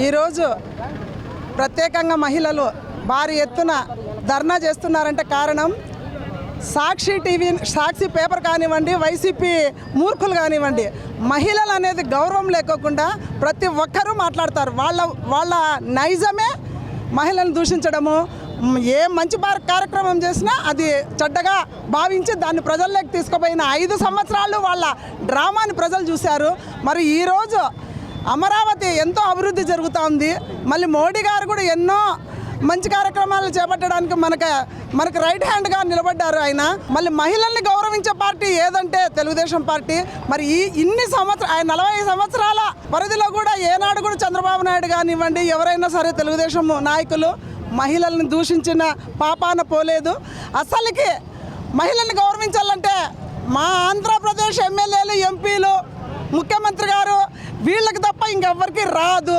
ఈరోజు ప్రత్యేకంగా మహిళలు భారీ ఎత్తున ధర్నా చేస్తున్నారంటే కారణం సాక్షి టీవీ సాక్షి పేపర్ కానివ్వండి వైసీపీ మూర్ఖులు కానివ్వండి. మహిళలు అనేది గౌరవం లేకోకుండా ప్రతి ఒక్కరూ మాట్లాడతారు. వాళ్ళ వాళ్ళ నైజమే మహిళలను దూషించడము. ఏ మంచి కార్యక్రమం చేసినా అది చెడ్డగా భావించి దాన్ని ప్రజల్లోకి తీసుకుపోయిన ఐదు సంవత్సరాలు వాళ్ళ డ్రామాని ప్రజలు చూశారు. మరి ఈరోజు అమరావతి ఎంతో అభివృద్ధి జరుగుతూ ఉంది మళ్ళీ మోడీ గారు కూడా ఎన్నో మంచి కార్యక్రమాలు చేపట్టడానికి మనకు మనకు రైట్ హ్యాండ్గా నిలబడ్డారు ఆయన. మళ్ళీ మహిళల్ని గౌరవించే పార్టీ ఏదంటే తెలుగుదేశం పార్టీ. మరి ఈ ఇన్ని సంవత్సర ఆయన నలభై సంవత్సరాల పరిధిలో కూడా ఏనాడు కూడా చంద్రబాబు నాయుడు కానివ్వండి ఎవరైనా సరే తెలుగుదేశం నాయకులు మహిళల్ని దూషించిన పాపాన పోలేదు. అసలుకి మహిళల్ని గౌరవించాలంటే వీళ్ళకి తప్ప ఇంకెవ్వరికి రాదు.